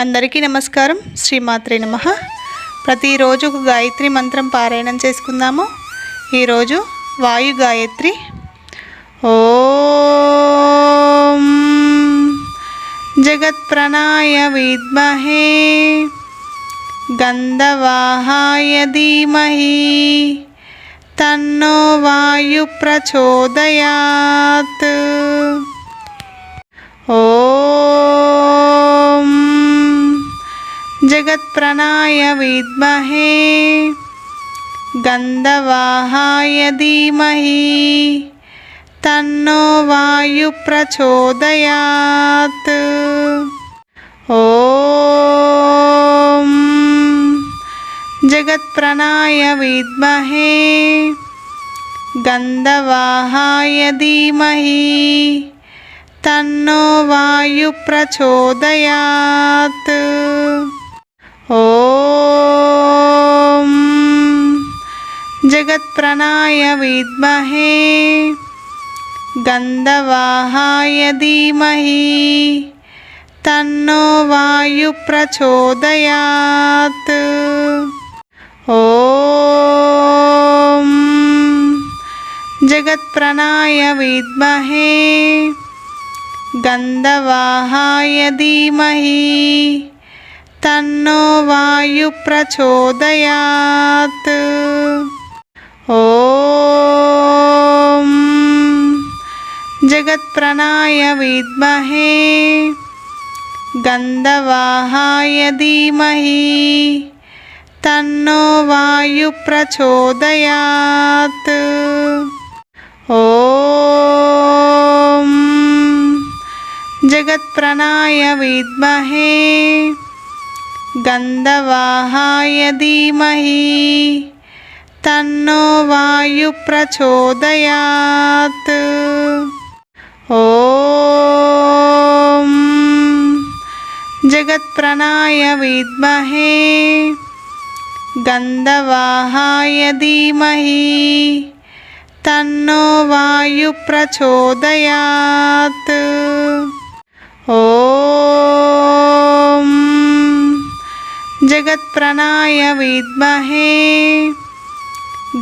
అందరికీ నమస్కారం. శ్రీమాత్రే నమ. ప్రతిరోజు ఒక గాయత్రి మంత్రం పారాయణం చేసుకుందాము. ఈరోజు వాయు గాయత్రి. ఓం జగత్ప్రణాయ విద్మహే. గంధవాహాయ ధీమహి. తన్నో వాయు ప్రచోదయాత్. ఓ జగత్ప్రణాయ విద్మహే గంధవాహాయ ధీమహి తన్నో వాయు ప్రచోదయాత్ ఓం జగత్ప్రణాయ విద్మహే గంధవాహాయ ధీమహి తన్నో వాయు ప్రచోదయాత్ ఓం జగత్ప్రణాయ విద్మహే. గంధవాహాయ ధీమహి. తన్నో వాయు ప్రచోదయాత్. ఓం. జగత్ప్రణాయ విద్మహే. గంధవాహాయ ధీమహి. తన్నో వాయు ప్రచోదయాత్. ఓం జగత్ప్రణాయ విద్మహే. గంధవాహాయ ధీమహి తన్నో గంధవాహాయ ధీమహి తన్నో వాయు ప్రచోదయాత్ ఓం జగత్ప్రణాయ విద్మహే గంధవాహాయ ధీమహి తన్నో వాయు ప్రచోదయాత్ ఓ జగత్ప్రణాయ విద్మహే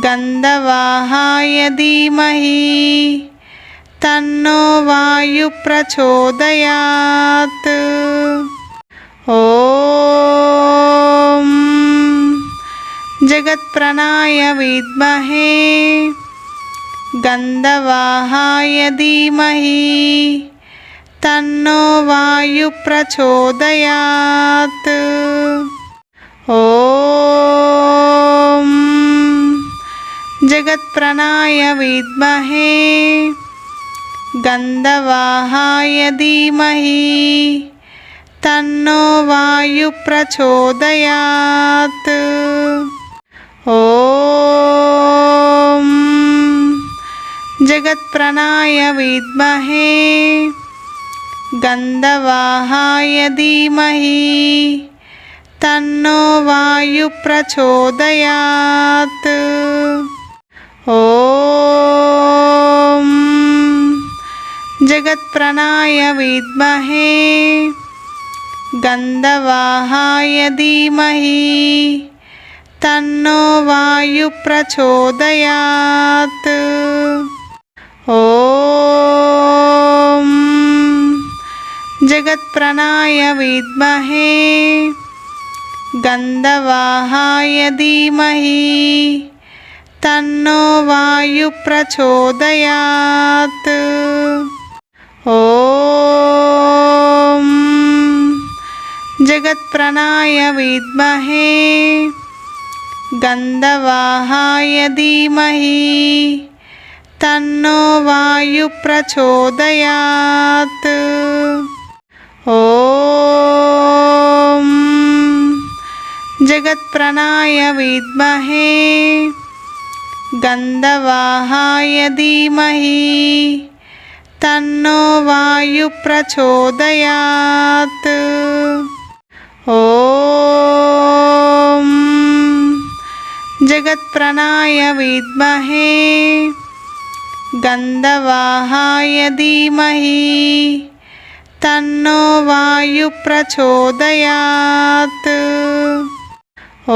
గంధవాహాయ ధీమహి తన్నో వాయు ప్రచోదయాత్ ఓం జగత్ప్రణాయ విద్మహే గంధవాహాయ ధీమహి తన్నో ॐ जगत्प्रणाय विद्महे गन्धवाहाय धीमहि तन्नो वायुप्रचोदयात्। ॐ जगत्प्रणाय विद्महे गन्धवाहाय धीमहि విద్మహే. గంధవాహాయ ధీమహి. తన్నో వాయు ప్రచోదయాత్. ఓం జగత్ప్రణాయ విద్మహే. గంధవాహాయ ధీమహి తన్నో గంధవాహాయ ధీమహి తన్నో వాయు ప్రచోదయాత్ ఓం జగత్ప్రణాయ విద్మహే గంధవాహాయ ధీమహి తన్నో వాయు ప్రచోదయాత్ ఓం जगत्प्रणाय विद्महे गन्धवाहाय धीमहि तन्नो वायुप्रचोदयात् ॐ जगत्प्रणाय विद्महे गन्धवाहाय धीमहि तन्नो वायुप्रचोदयात् ॐ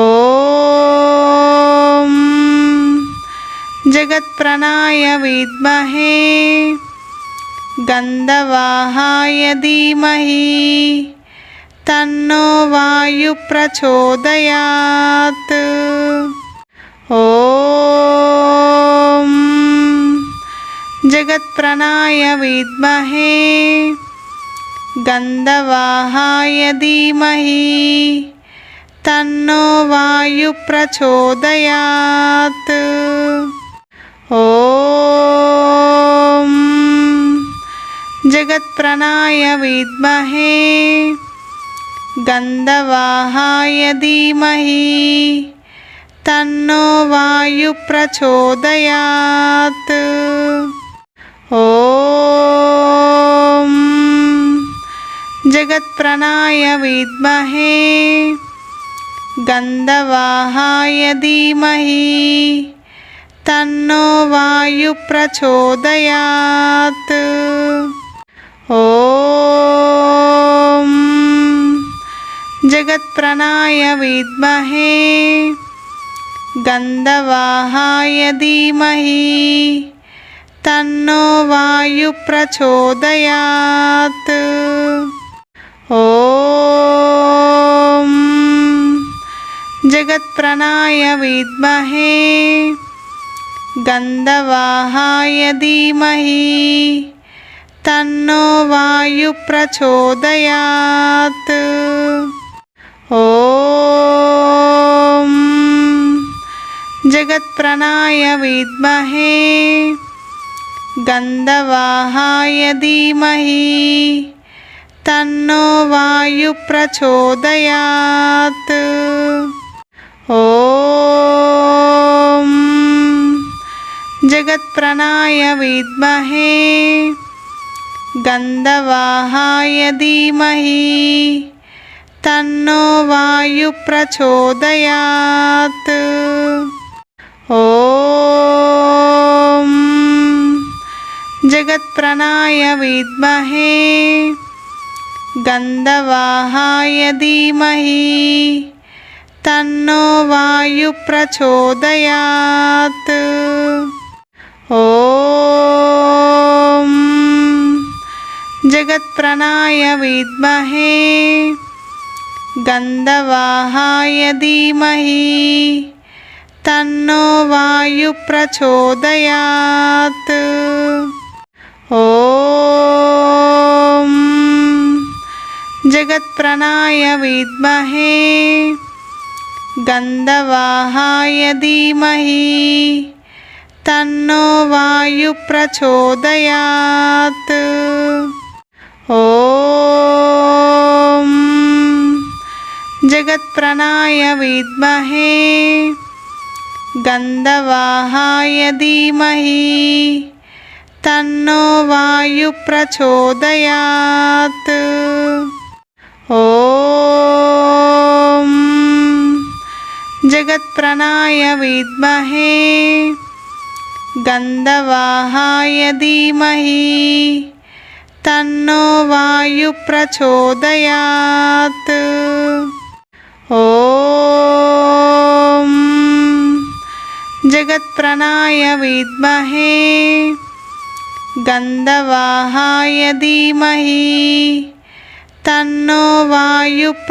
जगत्प्रणाय विद्महे गन्धवाहाय धीमहि तन्नो वायुप्रचोदयात्। ॐ जगत्प्रणाय विद्महे गन्धवाहाय धीमहि तन्नो वायुप्रचोदयात् ॐ जगत्प्रणाय विद्महे गन्धवाहाय धीमहि तन्नो वायुप्रचोदयात् ॐ जगत्प्रणाय विद्महे గంధవాహాయ ధీమహి తన్నో వాయు ప్రచోదయాత్ ఓం జగత్ప్రణాయ విద్మహే గంధవాహాయ ధీమహి తన్నో వాయు ప్రచోదయాత్ ఓం जगत्प्रणाय विद्महे गन्धवाहाय धीमहि तन्नो वायुप्रचोदयात् ॐ जगत्प्रणाय विद्महे गन्धवाहाय धीमहि तन्नो वायुप्रचोदयात् ॐ जगत्प्रणाय विद्महे गन्धवाहाय धीमहि तन्नो वायुप्रचोदयात् ॐ जगत्प्रणाय विद्महे गन्धवाहाय धीमहि तन्नो वायुप्रचोदयात् ॐ जगत्प्रणाय विद्महे गन्धवाहाय धीमहि तन्नो वायुप्रचोदयात् ॐ जगत्प्रणाय विद्महे గంధవాహాయ ధీమహి తన్నో వాయు ప్రచోదయాత్ ఓం జగత్ప్రణాయ విద్మహే గంధవాహాయ ధీమహి తన్నో వాయు ప్రచోదయాత్ ఓం जगत्प्रणाय विद्महे गन्धवाहाय धीमहि तन्नो वायुप्रचोदयात् ॐ जगत्प्रणाय विद्महे गन्धवाहाय धीमहि तन्नो वायुप्रचोदयात्